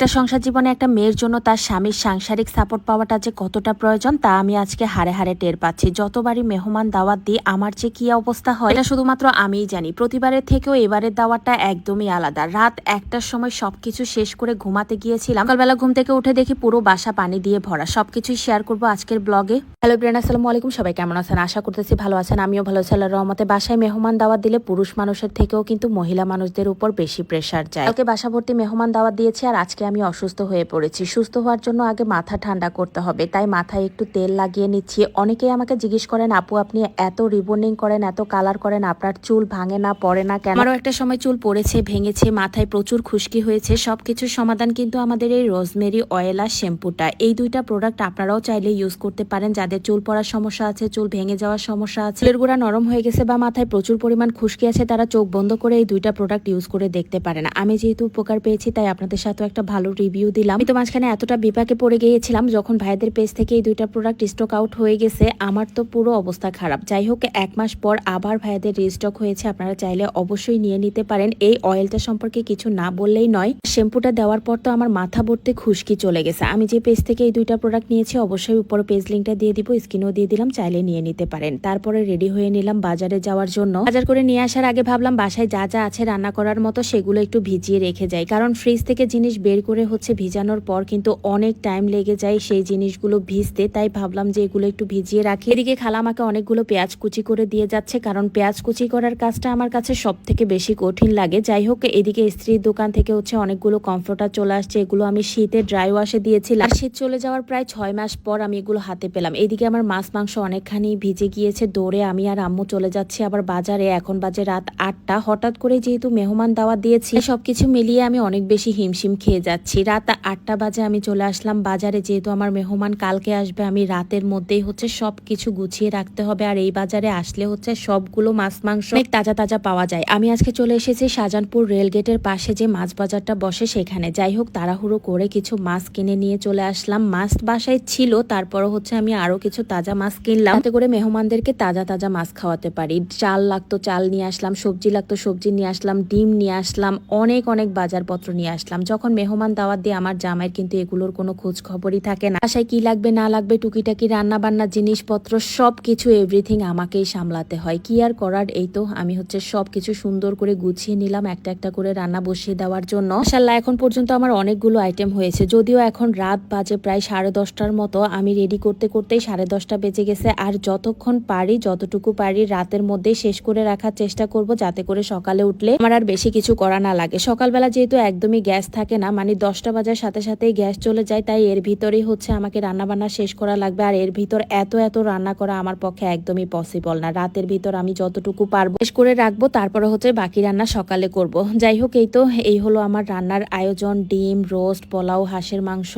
একটা সংসার জীবনে একটা মেয়ের জন্য তার স্বামীর সাংসারিক সাপোর্ট পাওয়াটা যে কতটা প্রয়োজন, তা আমি আজকে হারে হারে টের পাচ্ছি। যতবারই মেহমান দাওয়াত দিই, আমার যে কি অবস্থা হয়, এটা শুধুমাত্র আমিই জানি। প্রতিবারের থেকেও এবারের দাওয়াতটা একদমই আলাদা। রাত একটার সময় সবকিছু শেষ করে ঘুমাতে গিয়েছিলাম। সকালবেলা ঘুম থেকে উঠে দেখি পুরো বাসা পানি দিয়ে ভরা। সবকিছুই শেয়ার করব আজকের ব্লগে হ্যালো ব্রেন আসসালামু আলাইকুম। সবাই কেমন আছেন? আশা করতেছি ভালো আছেন। আমিও ভালো আছি। আল্লাহর রহমতে বাসায় মেহমান দাওয়াত দিলে পুরুষ মানুষের থেকেও কিন্তু মহিলা মানুষদের উপর বেশি প্রেশার যায়। ওকে বাসা ভর্তি মেহমান দাওয়াত দিয়েছে আর আজকে আমি অসুস্থ হয়ে পড়েছি। সুস্থ হওয়ার জন্য আগে মাথা ঠান্ডা করতে হবে। তাই মাথায় একটু তেল লাগিয়ে নিচ্ছি। অনেকেই আমাকে জিজ্ঞেস করেন, আপু, আপনি এত রিবনিং করেন, এত কালার করেন, আপনার চুল ভাঙে না, পড়ে না কেন? আমারও একটা সময় চুল পড়েছে, ভেঙেছে, মাথায় প্রচুর খুশকি হয়েছে। সব সবকিছুর সমাধান কিন্তু আমাদের এই রোজমেরি অয়েল আর শ্যাম্পুটা। এই দুইটা প্রোডাক্ট আপনারাও চাইলে ইউজ করতে পারেন। যাদের চুল পড়ার সমস্যা আছে, চুল ভেঙে যাওয়ার সমস্যা আছে, চুলের গোড়া নরম হয়ে গেছে বা মাথায় প্রচুর পরিমাণ খুশকি আছে, তারা চোখ বন্ধ করে এই দুইটা প্রোডাক্ট ইউজ করে দেখতে পারেন। আমি যেহেতু উপকার পেয়েছি, তাই আপনাদের সাথেও একটা ভালো রিভিউ দিলাম। তো মাঝখানে এতটা বিপাকে পড়ে গিয়েছিলাম যখন ভাইদের পেজ থেকে এই দুইটা প্রোডাক্ট স্টক আউট হয়ে গেছে। আমার তো পুরো অবস্থা খারাপ। যাই হোক, এক মাস পর আবার ভাইদের রিস্টক হয়েছে। আপনারা চাইলে অবশ্যই নিয়ে নিতে পারেন। এই অয়েলটা সম্পর্কে কিছু না বললেই নয়, শ্যাম্পুটা দেওয়ার পর তো আমার মাথা ভর্তি খুশকি চলে গেছে। আমি যে পেজ থেকে এই দুইটা প্রোডাক্ট নিয়েছি, অবশ্যই উপরে পেজ লিঙ্কটা দিয়ে দিব স্ক্রিনও দিয়ে দিলাম, চাইলে নিয়ে নিতে পারেন। তারপরে রেডি হয়ে নিলাম বাজারে যাওয়ার জন্য। বাজার করে নিয়ে আসার আগে ভাবলাম, বাসায় যা যা আছে রান্না করার মতো সেগুলো একটু ভিজিয়ে রেখে যাই। কারণ ফ্রিজ থেকে জিনিস বের করে হচ্ছে ভিজানোর পর কিন্তু অনেক টাইম লেগে যায় সেই জিনিসগুলো ভিজতে। তাই ভাবলাম যে এগুলো একটু ভিজিয়ে রাখি। এদিকে খালা আমাকে অনেকগুলো পেঁয়াজ কুচি করে দিয়ে যাচ্ছে, কারণ পেঁয়াজ কুচি করার কাজটা আমার কাছে সব থেকে বেশি কঠিন লাগে। যাই হোক, এদিকে স্ত্রীর দোকান থেকে হচ্ছে অনেকগুলো কমফোর্টার চলে আসছে, এগুলো আমি শীতে ড্রাই ওয়াশে দিয়েছিলাম। শীত চলে যাওয়ার প্রায় ছয় মাস পর আমি এগুলো হাতে পেলাম। এদিকে আমার মাছ, মাংস অনেকখানি ভিজে গিয়েছে, দৌড়ে আমি আর আম্মু চলে যাচ্ছি আবার বাজারে। এখন বাজে রাত আটটা। হঠাৎ করে যেহেতু মেহমান দাওয়াত দিয়েছি, সবকিছু মিলিয়ে আমি অনেক বেশি হিমশিম খেয়ে যাচ্ছি। রাত আটটা বাজে আমি চলে আসলাম বাজারে, যেহেতু আমার মেহমান কালকে আসবে, আমি রাতের মধ্যেই হচ্ছে সব কিছু গুছিয়ে রাখতে হবে। আর এই বাজারে আসলে হচ্ছে সবগুলো মাছ, মাংস অনেক তাজা তাজা পাওয়া যায়। আমি আজকে চলে এসেছি শাহজাহানপুর রেলগেটের পাশে যে মাছ বাজারটা বসে সেখানে। যাই হোক, তাড়াহুড়ো করে কিছু মাছ কিনে নিয়ে চলে আসলাম। মাছ বাসায় ছিল, তারপরও হচ্ছে আমি আরও কিছু তাজা মাছ কিনলাম। যাতে করে মেহমানদেরকে তাজা তাজা মাছ খাওয়াতে পারি। চাল লাগতো, চাল নিয়ে আসলাম, সবজি লাগতো, সবজি নিয়ে আসলাম, ডিম নিয়ে আসলাম, অনেক অনেক বাজারপত্র নিয়ে আসলাম। যখন মেহমান দাওয়াত দিয়ে আমার জামাইয়ের কিন্তু এগুলোর কোনো খোঁজ খবরই থাকে না। আশায় কি লাগবে, না লাগবে, টুকিটাকি রান্না বান্না জিনিসপত্র সব কিছু এভরিথিং আমাকেই সামলাতে হয়। কি আর করার, এই তো আমি হচ্ছে সব কিছু সুন্দর করে গুছিয়ে নিলাম একটা একটা করে রান্না বসিয়ে দেওয়ার জন্য। মাশাল্লাহ এখন পর্যন্ত আমার অনেকগুলো আইটেম হয়েছে। যদিও এখন রাত বাজে প্রায় সাড়ে দশটার মতো, আমি রেডি করতে করতেই সাড়ে দশটা বেজে গেছে। আর যতক্ষণ পারি, যতটুকু পারি, রাতের মধ্যেই শেষ করে রাখার চেষ্টা করব, যাতে করে সকালে উঠলে আমার আর বেশি কিছু করা না লাগে। সকালবেলা যেহেতু একদমই গ্যাস থাকে না মানে দশটা বাজার সাথে সাথেই গ্যাস চলে যায়, তাই এর ভিতরেই হচ্ছে আমাকে রান্না বান্না শেষ করা লাগবে। আর এর ভিতর এত এত রান্না করা আমার পক্ষে একদমই পসিবল না। রাতের ভিতর আমি যতটুকু পারব শেষ করে রাখব, তারপরে হচ্ছে বাকি রান্না সকালে করব। যাই হোক, এই তো, এই হলো আমার রান্নার আয়োজন। ডিম, রোস্ট, পোলাও, হাঁসের মাংস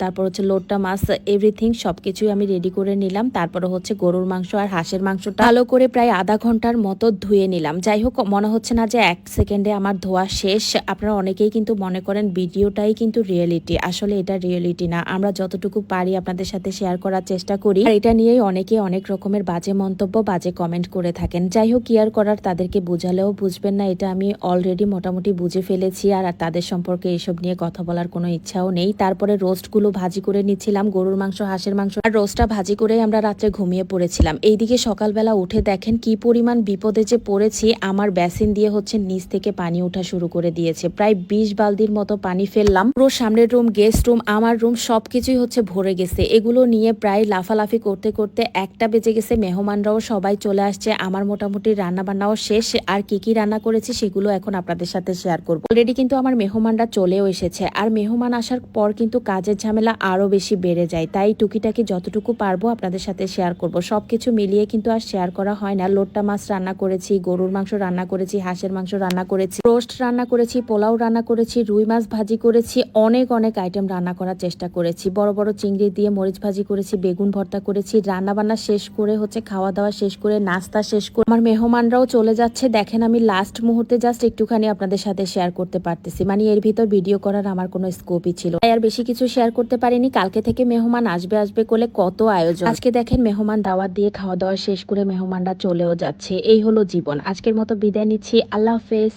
তারপর হচ্ছে লোট্টা মাছ এভরিথিং সবকিছুই আমি রেডি করে নিলাম। তারপরে হচ্ছে গরুর মাংস আর হাঁসের মাংসটা ভালো করে প্রায় আধা ঘণ্টার মতো ধুয়ে নিলাম। যাই হোক, মনে হচ্ছে না যে এক সেকেন্ডে আমার ধোয়া শেষ। আপনারা অনেকেই কিন্তু মনে করেন ভিডিওটাই কিন্তু রিয়েলিটি আসলে এটা রিয়েলিটি না। আমরা যতটুকু পারি আপনাদের সাথে শেয়ার করার চেষ্টা করি। আর এটা নিয়েই অনেকে অনেক রকমের বাজে মন্তব্য, বাজে কমেন্ট করে থাকেন। যাই হোক, কি আর করার তাদেরকে বোঝালেও বুঝবেন না। এটা আমি অলরেডি মোটামুটি বুঝে ফেলেছি। আর তাদের সম্পর্কে এসব নিয়ে কথা বলার কোনো ইচ্ছাও নেই। তারপরে রোস্টগুলো ভাজি করে নিচ্ছিলাম। গরুর মাংস, হাঁসের মাংস। আর রোস্টটা ভাজি করে আমরা রাত্রে ঘুমিয়ে পড়েছিলাম। এইদিকে সকালবেলা উঠে দেখেন কি পরিমাণ বিপদে যে পড়েছি। আমার বেসিন দিয়ে হচ্ছে নিচ থেকে পানি ওঠা শুরু করে দিয়েছে। প্রায় বিশ বালতির মতো পানি ফেললাম। পুরো সামনের রুম গেস্ট রুম আমার রুম সবকিছুই হচ্ছে ভরে গেছে। এগুলো নিয়ে প্রায় লাফালাফি করতে করতে একটা বেজে গেছে। মেহমানরাও সবাই চলে আসছে। আমার মোটামুটি রান্না বান্নাও শেষ। আর কি কি রান্না করেছি সেগুলো এখন আপনাদের সাথে শেয়ার করব। অলরেডি কিন্তু আমার মেহমানরা চলেও এসেছে। আর মেহমান আসার পর কিন্তু কাজের ঝামেলা আরও বেশি বেড়ে যায়। তাই টুকিটাকি যতটুকু পারব আপনাদের সাথে শেয়ার করব। সবকিছু মিলিয়ে কিন্তু আর শেয়ার করা হয় না। লোট্টা মাছ রান্না করেছি, গরুর মাংস রান্না করেছি, হাঁসের মাংস রান্না করেছি, রোস্ট রান্না করেছি, পোলাও রান্না করেছি, রুই মাছ ভাজি করেছি, অনেক অনেক আইটেম রান্না করার চেষ্টা করেছি। বড় বড় চিংড়ি দিয়ে মরিচ ভাজি করেছি, বেগুন ভর্তা করেছি রান্না বান্না শেষ করে হচ্ছে খাওয়া দাওয়া শেষ করে, নাস্তা শেষ করে। আমার মেহমানরাও চলে যাচ্ছে, দেখেন আমি লাস্ট মুহূর্তে জাস্ট একটুখানি আপনাদের সাথে শেয়ার করতে পারতেছি। মানে এর ভিতর ভিডিও করার আমার কোনো স্কোপই ছিল তাই আর বেশি কিছু শেয়ার করতে পারিনি, কালকে থেকে মেহমান আসবে আসবে করলে কত আয়োজন। আজকে দেখেন মেহমান দাওয়াত দিয়ে খাওয়া দাওয়া শেষ করে মেহমানরা চলেও যাচ্ছে, এই হলো জীবন। আজকের মতো বিদায় নিচ্ছি, আল্লাহ হাফেজ।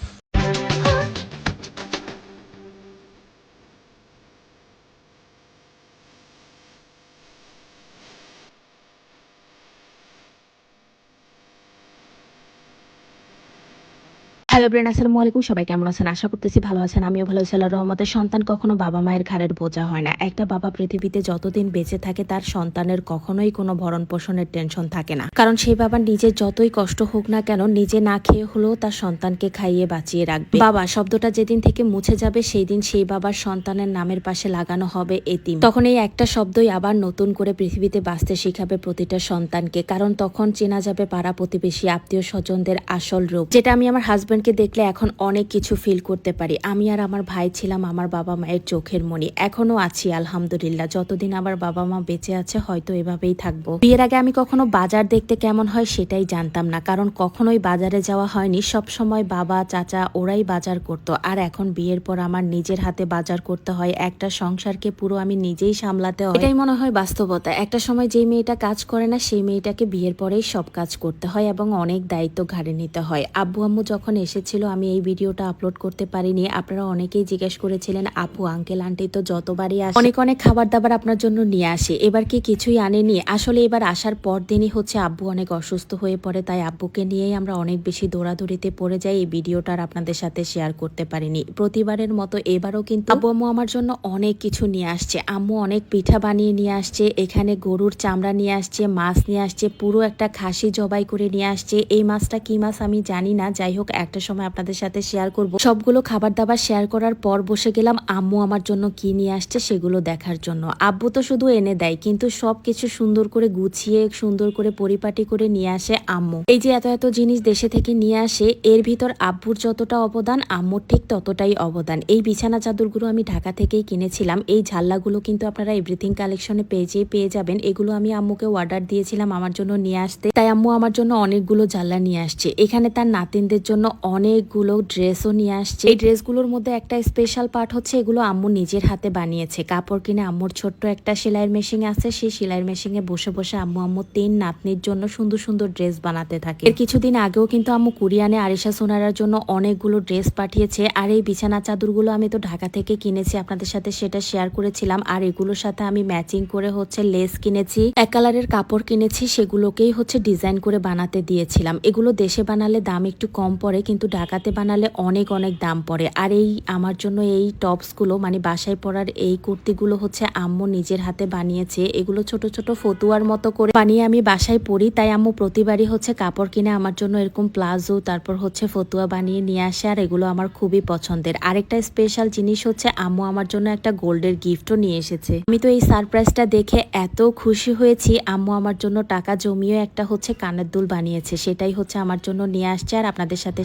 হ্যালো ব্রেন আসসালামু আলাইকুম। সবাই কেমন আছেন? আশা করতেছি ভালো আছেন। আমিও ভালো আছি। আল্লাহর রহমতে সন্তান কখনো বাবা মায়ের ঘাড়ের বোঝা হয় না। একটা বাবা পৃথিবীতে যতদিন বেঁচে থাকে, তার সন্তানের কখনোই কোনো ভরণ পোষণের টেনশন থাকে না। কারণ সেই বাবা নিজের যতই কষ্ট হোক না কেন, নিজে না খেয়ে হলেও তার সন্তানকে খাইয়ে বাঁচিয়ে রাখবে। বাবা, শব্দটা যেদিন থেকে মুছে যাবে, সেই দিন সেই বাবার সন্তানের নামের পাশে লাগানো হবে এতিম। তখন এই একটা শব্দই আবার নতুন করে পৃথিবীতে বাঁচতে শিখাবে প্রতিটা সন্তানকে। কারণ তখন চেনা যাবে পাড়া প্রতিবেশী আত্মীয় স্বজনদের আসল রূপ। যেটা আমি আমার হাজবেন্ডকে দেখলে এখন অনেক কিছু ফিল করতে পারি। আমি আর আমার ভাই ছিলাম আমার বাবা মায়ের চোখের মণি। এখনও আছি, আলহামদুলিল্লাহ। যতদিন আমার বাবা মা বেঁচে আছে, হয়তো এভাবেই থাকব। বিয়ের আগে আমি কখনো বাজার দেখতে কেমন হয় সেটাই জানতাম না, কারণ কখনোই বাজারে যাওয়া হয়নি। সব সময় বাবা, চাচা ওরাই বাজার করত। আর এখন বিয়ের পর আমার নিজের হাতে বাজার করতে হয়। একটা সংসারকে পুরো আমি নিজেই সামলাতে হয়। এটাই মনে হয় বাস্তবতা। একটা সময় যেই মেয়েটা কাজ করে না, সেই মেয়েটাকে বিয়ের পরেই সব কাজ করতে হয় এবং অনেক দায়িত্ব ঘাড়ে নিতে হয়। আব্বু, আম্মু যখন এসেছিল, আমি এই ভিডিওটা আপলোড করতে পারিনি। আপনারা অনেকেই জিজ্ঞেস করেছিলেন, আপু আঙ্কেল আন্টি তো যতবারই আসে, অনেক অনেক খাবার দাবার আপনার জন্য নিয়ে আসে। এবার কি কিছুই আনেনি? আসলে এবার আসার পর দিনই হচ্ছে আব্বু অনেক অসুস্থ হয়ে পড়ে, তাই আব্বুকে নিয়েই আমরা অনেক বেশি দৌড়াদৌড়িতে পড়ে যাই। এই ভিডিওটা আর আপনাদের সাথে শেয়ার করতে পারিনি। প্রতিবারের মতো এবারও কিন্তু আব্বু আম্মু আমার জন্য অনেক কিছু নিয়ে আসছে। আম্মু অনেক পিঠা বানিয়ে নিয়ে আসছে, এখানে গরুর চামড়া নিয়ে আসছে, মাছ নিয়ে আসছে, পুরো একটা খাসি জবাই করে নিয়ে আসছে। এই মাছটা কি মাছ আমি জানি না, যাই হোক, একটা সময় আপনাদের সাথে শেয়ার করব। সবগুলো খাবার দাবার শেয়ার করার পর বসে গেলাম, আম্মু আমার জন্য কি নিয়ে আসছে সেগুলো দেখার জন্য। আব্বু তো শুধু এনে দেয়, কিন্তু সব কিছু সুন্দর করে গুছিয়ে, সুন্দর করে পরিপাটি করে নিয়ে আসে আম্মু। এই যে এত এত জিনিস দেশে থেকে নিয়ে আসে, এর ভিতর আব্বুর যতটা অবদান, আম্মুর ঠিক ততটাই অবদান। এই বিছানা চাদরগুলো আমি ঢাকা থেকেই কিনেছিলাম। এই ঝাল্লাগুলো কিন্তু আপনারা এভরিথিং কালেকশনে পেজে পেয়ে যাবেন। এগুলো আমি আম্মুকে অর্ডার দিয়েছিলাম আমার জন্য নিয়ে আসতে। তাই আম্মু আমার জন্য অনেকগুলো ঝাল্লা নিয়ে আসছে। এখানে তার নাতিনদের জন্য অনেকগুলো ড্রেসও নিয়ে আসছে। এই ড্রেসগুলোর মধ্যে একটা স্পেশাল পার্ট হচ্ছে, এগুলো আম্মু নিজের হাতে বানিয়েছে। কাপড় কিনে আম্মুর ছোট্ট একটা সেলাইয়ের মেশিন আছে। সেই সেলাইয়ের মেশিনে বসে বসে আম্মু আম্মু তিন নাতনির জন্য সুন্দর সুন্দর ড্রেস বানাতে থাকে। এর কিছুদিন আগেও কিন্তু আম্মু কুরিয়ানে আরিশা সোনারার জন্য অনেকগুলো ড্রেস পাঠিয়েছে। আর এই বিছানা চাদরগুলো আমি তো ঢাকা থেকে কিনেছি, আপনাদের সাথে সেটা শেয়ার করেছিলাম। আর এগুলোর সাথে আমি ম্যাচিং করে হচ্ছে লেস কিনেছি। এক কালারের কাপড় কিনেছি, সেগুলোকেই হচ্ছে ডিজাইন করে বানাতে দিয়েছিলাম। এগুলো দেশে বানালে দাম একটু কম পড়ে, কিন্তু ঢাকাতে বানালে অনেক অনেক দাম পড়ে। আর এই, আমার জন্য এই টপসগুলো মানে বাসায় পরার এই কুর্তিগুলো হচ্ছে আম্মু নিজের হাতে বানিয়েছে। এগুলো ছোট ছোট ফতুয়ার মতো করে বানিয়ে আমি বাসায় পরি। তাই আম্মু প্রতিবারই হচ্ছে কাপড় কিনে আমার জন্য এরকম প্লাজো, তারপর হচ্ছে ফতুয়া বানিয়ে নিয়ে আসে। আর এগুলো আমার খুবই পছন্দের। আরেকটা স্পেশাল জিনিস হচ্ছে আম্মু আমার জন্য একটা গোল্ডের গিফটও নিয়ে এসেছে। আমি তো এই সারপ্রাইজটা দেখে এত খুশি হয়েছি। আম্মু আমার জন্য টাকা জমিয়ে একটা হচ্ছে কানের দুল বানিয়েছে। সেটাই হচ্ছে আমার জন্য নিয়ে আসছে। আর আপনাদের সাথে